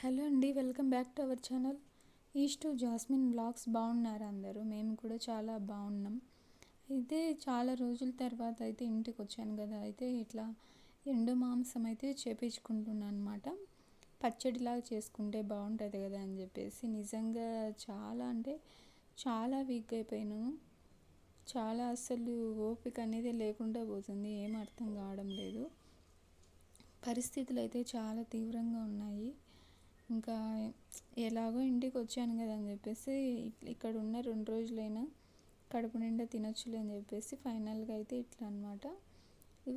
Hello అండి welcome back to our channel. East Jasmine blogs బాగున్నారు అందరూ. మేము కూడా చాలా బాగున్నాం. అయితే చాలా రోజుల తర్వాత అయితే ఇంటికి వచ్చాను కదా. అయితే ఇట్లా ఎండు మాంసం అయితే చేపించుకుంటున్నాను అనమాట పచ్చడిలాగా చేసుకుంటే బాగుంటుంది కదా అని చెప్పేసి. నిజంగా చాలా అంటే చాలా వీక్ అయిపోయినాను చాలా అసలు ఓపిక అనేది లేకుండా పోతుంది. ఏం అర్థం కావడం లేదు. పరిస్థితులు అయితే చాలా తీవ్రంగా ఉన్నాయి. ఇంకా ఎలాగో ఇంటికి వచ్చాను కదా అని చెప్పేసి ఇక్కడ ఉన్న రెండు రోజులైనా కడుపు నిండా తినొచ్చులే అని చెప్పేసి ఫైనల్గా అయితే ఇట్లా అనమాట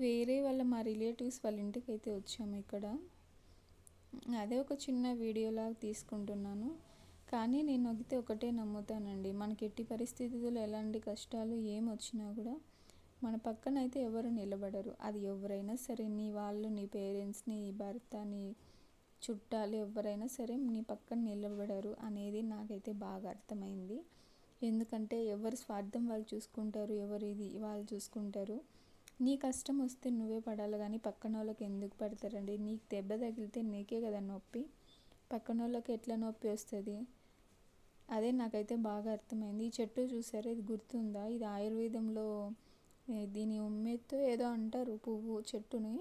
వేరే వాళ్ళ మా రిలేటివ్స్ వాళ్ళ ఇంటికి అయితే వచ్చాము ఇక్కడ. అదే ఒక చిన్న వీడియోలాగా తీసుకుంటున్నాను. కానీ నేను అయితే ఒకటే నమ్ముతానండి. మనకి ఎట్టి పరిస్థితుల్లో ఎలాంటి కష్టాలు ఏం వచ్చినా కూడా మన పక్కన అయితే ఎవరు నిలబడరు. అది ఎవరైనా సరే నీ వాళ్ళు నీ పేరెంట్స్ నీ భర్త నీ చుట్టాలు ఎవరైనా సరే నీ పక్కన నిలబడరు అనేది నాకైతే బాగా అర్థమైంది. ఎందుకంటే ఎవరి స్వార్థం వాళ్ళు చూసుకుంటారు ఎవరు ఇది వాళ్ళు చూసుకుంటారు. నీ కష్టం వస్తే నువ్వే పడాలి కానీ పక్కన వాళ్ళకి ఎందుకు పడతారండి? నీకు దెబ్బ తగిలితే నీకే కదా నొప్పి. పక్కన వాళ్ళకి ఎట్లా నొప్పి వస్తుంది? అదే నాకైతే బాగా అర్థమైంది. ఈ చెట్టు చూసారా? ఇది గుర్తుందా? ఇది ఆయుర్వేదంలో దీని ఉమ్మెత్తో ఏదో అంటారు పువ్వు చెట్టుని.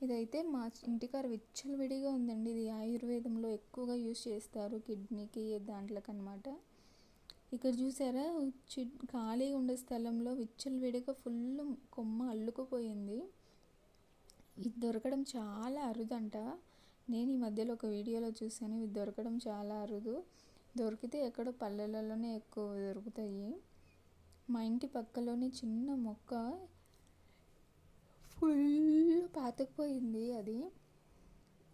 ఇదైతే మా ఇంటికాడ విచ్చలవిడిగా ఉందండి. ఇది ఆయుర్వేదంలో ఎక్కువగా యూస్ చేస్తారు కిడ్నీకి దాంట్లోకి అనమాట ఇక్కడ చూసారా? చి ఖాళీగా ఉండే స్థలంలో విచ్చలవిడిగా ఫుల్ కొమ్మ అల్లుకుపోయింది. ఇది దొరకడం చాలా అరుదంట. నేను ఈ మధ్యలో ఒక వీడియోలో చూశాను. ఇది దొరకడం చాలా అరుదు. దొరికితే ఎక్కడో పల్లెలలోనే ఎక్కువ దొరుకుతాయి. మా ఇంటి పక్కలోనే చిన్న మొక్క ఫుల్ పాతకుపోయింది అది.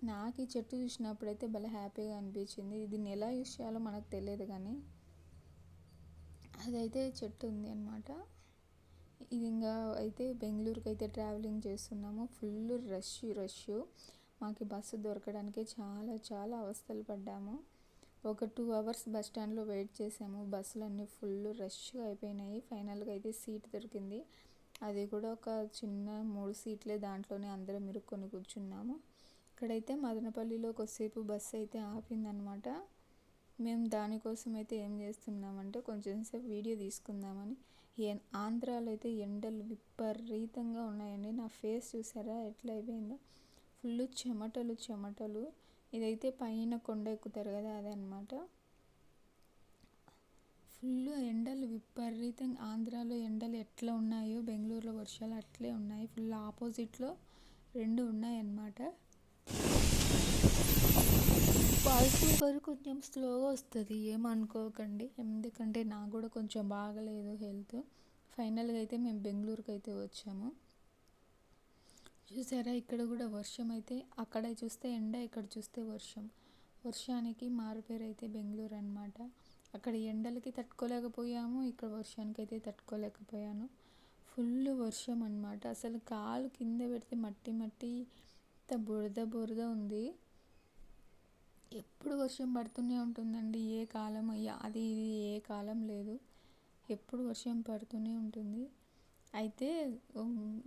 నాకు ఈ చెట్టు చూసినప్పుడైతే భలే హ్యాపీగా అనిపించింది. దీన్ని ఎలా యూస్ చేయాలో మనకు తెలియదు కానీ అదైతే చెట్టు ఉంది అనమాట ఇది ఇంకా అయితే బెంగళూరుకి అయితే ట్రావెలింగ్ చేస్తున్నాము. Full rush rush. మాకు బస్సు దొరకడానికి చాలా చాలా అవస్థలు పడ్డాము. ఒక టూ అవర్స్ బస్ స్టాండ్లో వెయిట్ చేసాము. బస్సులు అన్నీ ఫుల్ రష్గా అయిపోయినాయి. ఫైనల్గా అయితే సీట్ దొరికింది. అది కూడా ఒక చిన్న మూడు సీట్లే దాంట్లోనే అందరం ఇరుక్కొని కూర్చున్నాము. ఇక్కడైతే మదనపల్లిలో కొద్దిసేపు బస్సు అయితే ఆపిందనమాట. మేము దానికోసం అయితే ఏం చేస్తున్నామంటే కొంచెం సేపు వీడియో తీసుకుందామని. ఆంధ్రాలో అయితే ఎండలు విపరీతంగా ఉన్నాయండి. నా ఫేస్ చూసారా ఎట్లా అయిపోయిందో. ఫుల్ చెమటలు చెమటలు. ఇదైతే పైన కొండ ఎక్కుతారు కదా అదే అనమాట ఫుల్ ఎండలు విపరీతంగా. ఆంధ్రాలో ఎండలు ఎట్లా ఉన్నాయో బెంగళూరులో వర్షాలు అట్లే ఉన్నాయి. ఫుల్ ఆపోజిట్లో రెండు ఉన్నాయన్నమాట. వాయిస్ ఓవర్ కొంచెం స్లోగా వస్తుంది ఏమనుకోకండి. ఎందుకంటే నాకు కూడా కొంచెం బాగలేదు హెల్త్. ఫైనల్గా అయితే మేము బెంగళూరుకి అయితే వచ్చాము. చూసారా ఇక్కడ కూడా వర్షం అయితే అక్కడ చూస్తే ఎండ ఇక్కడ చూస్తే వర్షం. వర్షానికి మారుపేరు అయితే బెంగళూరు అనమాట అక్కడ ఎండలకి తట్టుకోలేకపోయాము ఇక్కడ వర్షానికి అయితే తట్టుకోలేకపోయాను. ఫుల్ వర్షం అనమాట అసలు కాలు కింద పెడితే మట్టి మట్టి ఇంత బురద బురద ఉంది. ఎప్పుడు వర్షం పడుతూనే ఉంటుందండి. ఏ కాలం అయ్యా? అది ఇది ఏ కాలం లేదు. ఎప్పుడు వర్షం పడుతూనే ఉంటుంది. అయితే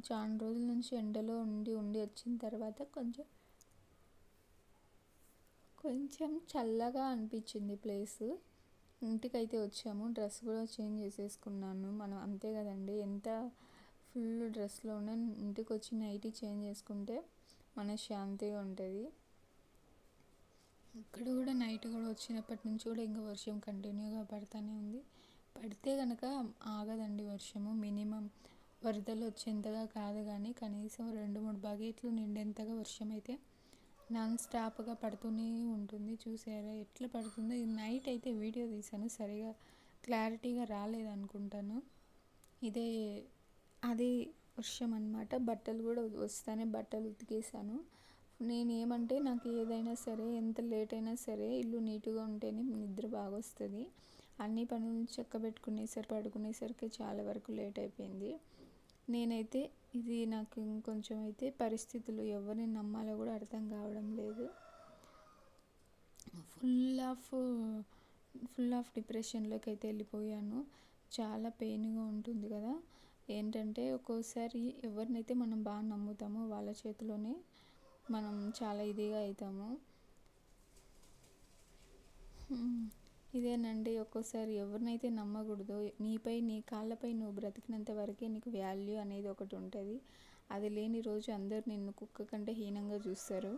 చాలా రోజుల నుంచి ఎండలో ఉండి ఉండి వచ్చిన తర్వాత కొంచెం కొంచెం చల్లగా అనిపించింది ప్లేసు. ఇంటికైతే వచ్చాము. డ్రెస్ కూడా చేంజ్ చేసేసుకున్నాను. మనం అంతే కదండి. ఎంత ఫుల్ డ్రెస్లోనే ఇంటికి వచ్చి నైటీ చేంజ్ చేసుకుంటే మన శాంతిగా ఉంటుంది. ఇక్కడ కూడా నైట్ కూడా వచ్చినప్పటి నుంచి కూడా ఇంకా వర్షం కంటిన్యూగా పడుతూనే ఉంది. పడితే కనుక ఆగదండి వర్షము. మినిమం వరదలు వచ్చేంతగా కాదు కానీ కనీసం రెండు మూడు బకెట్లు నిండేంతగా వర్షం అయితే నాన్ స్టాప్గా పడుతూనే ఉంటుంది. చూసారా? ఎట్లా పడుతుందో? ఇది నైట్ అయితే వీడియో తీశాను. సరిగా క్లారిటీగా రాలేదనుకుంటాను. ఇదే అది వర్షం అనమాట బట్టలు కూడా వస్తానే బట్టలు ఉతికేసాను నేను ఏమంటే నాకు ఏదైనా సరే ఎంత లేట్ అయినా సరే ఇల్లు నీట్గా ఉంటేనే నిద్ర బాగా వస్తుంది అన్ని పనులు చెక్క పెట్టుకునేసరికి పడుకునేసరికి చాలా వరకు లేట్ అయిపోయింది. నేనైతే ఇది నాకు ఇంకొంచెం అయితే పరిస్థితులు ఎవరిని నమ్మాలో కూడా అర్థం కావడం లేదు. ఫుల్ ఆఫ్ ఫుల్ ఆఫ్ డిప్రెషన్లోకి అయితే వెళ్ళిపోయాను. చాలా పెయిన్గా ఉంటుంది కదా. ఏంటంటే ఒక్కోసారి ఎవరినైతే మనం బాగా నమ్ముతామో వాళ్ళ చేతిలోనే మనం చాలా ఇదిగా అవుతాము. ఇదేనండి ఒక్కోసారి ఎవరినైతే నమ్మకూడదో నీపై నీ కాళ్ళపై నువ్వు బ్రతికినంత వరకే నీకు వాల్యూ అనేది ఒకటి ఉంటుంది. అది లేని రోజు అందరు నిన్ను కుక్క కంటే హీనంగా చూస్తారు.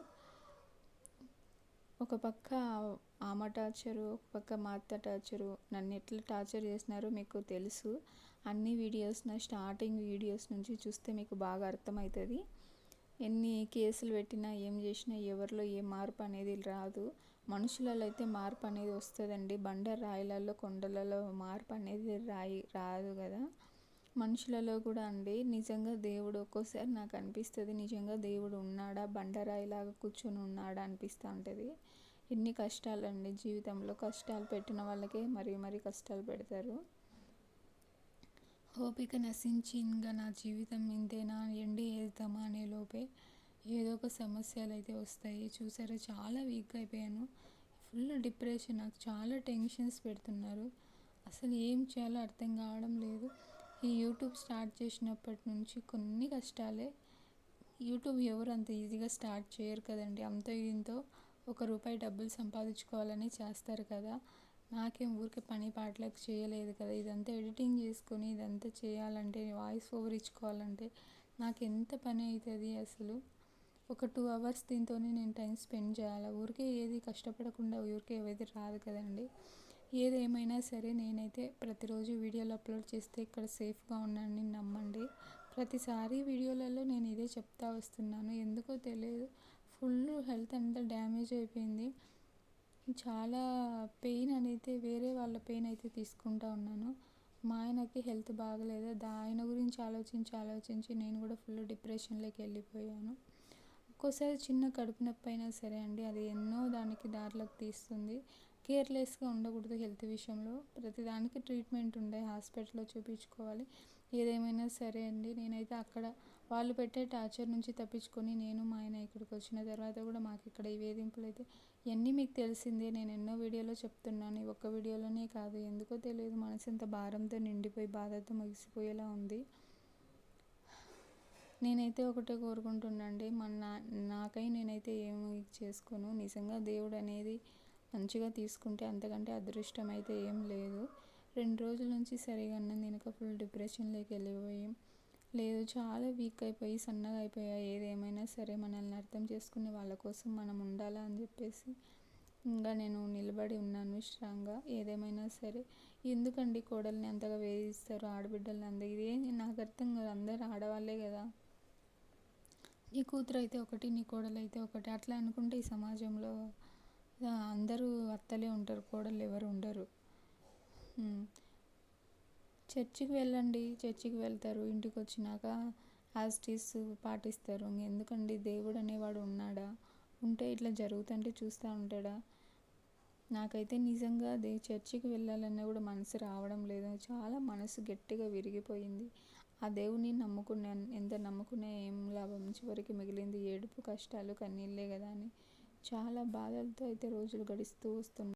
ఒక పక్క ఆమె టార్చరు ఒక పక్క మా అత్త టార్చరు నన్ను ఎట్లా టార్చర్ చేసినారో మీకు తెలుసు. అన్ని వీడియోస్ నా స్టార్టింగ్ వీడియోస్ నుంచి చూస్తే మీకు బాగా అర్థమవుతుంది. ఎన్ని కేసులు పెట్టినా ఏం చేసినా ఎవరిలో ఏ మార్పు అనేది రాదు. మనుషులలో అయితే మార్పు అనేది వస్తుందండి. బండ రాయిలలో కొండలలో మార్పు అనేది రాయి రాదు కదా మనుషులలో కూడా అండి. నిజంగా దేవుడు ఒక్కోసారి నాకు అనిపిస్తుంది. నిజంగా దేవుడు ఉన్నాడా? బండరాయిలాగా కూర్చొని ఉన్నాడా? అనిపిస్తూ ఉంటుంది. ఎన్ని కష్టాలు అండి జీవితంలో కష్టాలు పెట్టిన వాళ్ళకే మరీ మరీ కష్టాలు పెడతారు. ఓపిక నశించి నా జీవితం ఇంతేనా? ఎండి వెళ్తామా అనే లోపే ఏదో ఒక సమస్యలు అయితే వస్తాయి. చూసారా? చాలా వీక్ అయిపోయాను. ఫుల్ డిప్రెషన్ నాకు చాలా టెన్షన్స్ పెడుతున్నారు. అసలు ఏం చేయాలో అర్థం కావడం లేదు. ఈ యూట్యూబ్ స్టార్ట్ చేసినప్పటి నుంచి కొన్ని కష్టాలే. యూట్యూబ్ ఎవరు అంత ఈజీగా స్టార్ట్ చేయరు కదండి. అంత ఇంతో ఒక రూపాయి డబ్బులు సంపాదించుకోవాలని చేస్తారు కదా. నాకేం ఊరికే పని పాటలకు చేయలేదు కదా. ఇదంతా ఎడిటింగ్ చేసుకొని ఇదంతా చేయాలంటే వాయిస్ ఓవర్ ఇచ్చుకోవాలంటే నాకు ఎంత పని అవుతుంది అసలు? ఒక టూ అవర్స్ దీంతోనే నేను టైం స్పెండ్ చేయాలి. ఊరికే ఏది కష్టపడకుండా ఊరికే ఏవైతే రాదు కదండి. ఏమైనా సరే నేనైతే ప్రతిరోజు వీడియోలు అప్లోడ్ చేస్తే ఇక్కడ సేఫ్గా ఉన్నానని నమ్మండి. ప్రతిసారి వీడియోలలో నేను ఇదే చెప్తా వస్తున్నాను. ఎందుకో తెలియదు. ఫుల్ హెల్త్ అంతా డ్యామేజ్ అయిపోయింది. చాలా పెయిన్ అనేది వేరే వాళ్ళ పెయిన్ అయితే తీసుకుంటా ఉన్నాను. మా ఆయనకి హెల్త్ బాగలేదు? దా ఆయన గురించి ఆలోచించి ఆలోచించి నేను కూడా ఫుల్ డిప్రెషన్లోకి వెళ్ళిపోయాను. ఒక్కోసారి చిన్న కడుపు నొప్పి అయినా సరే అండి అది ఎన్నో దానికి దారిలోకి తీస్తుంది. కేర్లెస్గా ఉండకూడదు హెల్త్ విషయంలో. ప్రతిదానికి ట్రీట్మెంట్ ఉండే హాస్పిటల్లో చూపించుకోవాలి. ఏదేమైనా సరే అండి నేనైతే అక్కడ వాళ్ళు పెట్టే టార్చర్ నుంచి తప్పించుకొని నేను మా ఆయన ఇక్కడికి వచ్చిన తర్వాత కూడా మాకు ఇక్కడ ఈ వేధింపులు అయితే ఇవన్నీ మీకు తెలిసిందే నేను ఎన్నో వీడియోలో చెప్తున్నాను. ఒక్క వీడియోలోనే కాదు ఎందుకో తెలియదు. మనసు అంత భారంతో నిండిపోయి బాధతో ముగిసిపోయేలా ఉంది. నేనైతే ఒకటే కోరుకుంటున్నానండి మన నా నాకై నేనైతే ఏమి చేసుకోను. నిజంగా దేవుడు అనేది మంచిగా తీసుకుంటే అంతకంటే అదృష్టం అయితే ఏం లేదు. రెండు రోజుల నుంచి సరిగా అన్నం తినక ఫుల్ డిప్రెషన్లోకి వెళ్ళిపోయి లేదు చాలా వీక్ అయిపోయి సన్నగా అయిపోయా ఏదేమైనా సరే మనల్ని అర్థం చేసుకునే వాళ్ళ కోసం మనం ఉండాలా అని చెప్పేసి ఇంకా నేను నిలబడి ఉన్నాను స్ట్రాంగ్గా ఏదేమైనా సరే ఎందుకండి కోడల్ని అంతగా వేధిస్తారు? ఆడబిడ్డల్ని అంత ఇదే నాకు అర్థం కాదు. అందరు ఆడవాళ్ళే కదా. నీ కూతురు అయితే ఒకటి నీ కోడలు అయితే ఒకటి అట్లా అనుకుంటే ఈ సమాజంలో అందరూ అత్తలే ఉంటారు కోడలు ఎవరు ఉండరు. చర్చికి వెళ్ళండి చర్చికి వెళ్తారు ఇంటికి వచ్చినాక యాస్టీస్ పాటిస్తారు. ఎందుకండి? దేవుడు అనేవాడు ఉన్నాడా? ఉంటే ఇట్లా జరుగుతుంటే చూస్తూ ఉంటాడా? నాకైతే నిజంగా దే చర్చికి వెళ్ళాలన్నా కూడా మనసు రావడం లేదు. చాలా మనసు గట్టిగా విరిగిపోయింది. ఆ దేవుని నమ్ముకునే ఎంత నమ్ముకునే ఏం లాభం? చివరికి మిగిలింది ఏడుపు కష్టాలు కన్నీళ్ళే కదా అని. చాలా బాధలతో అయితే రోజులు గడుస్తూ వస్తున్నాయి.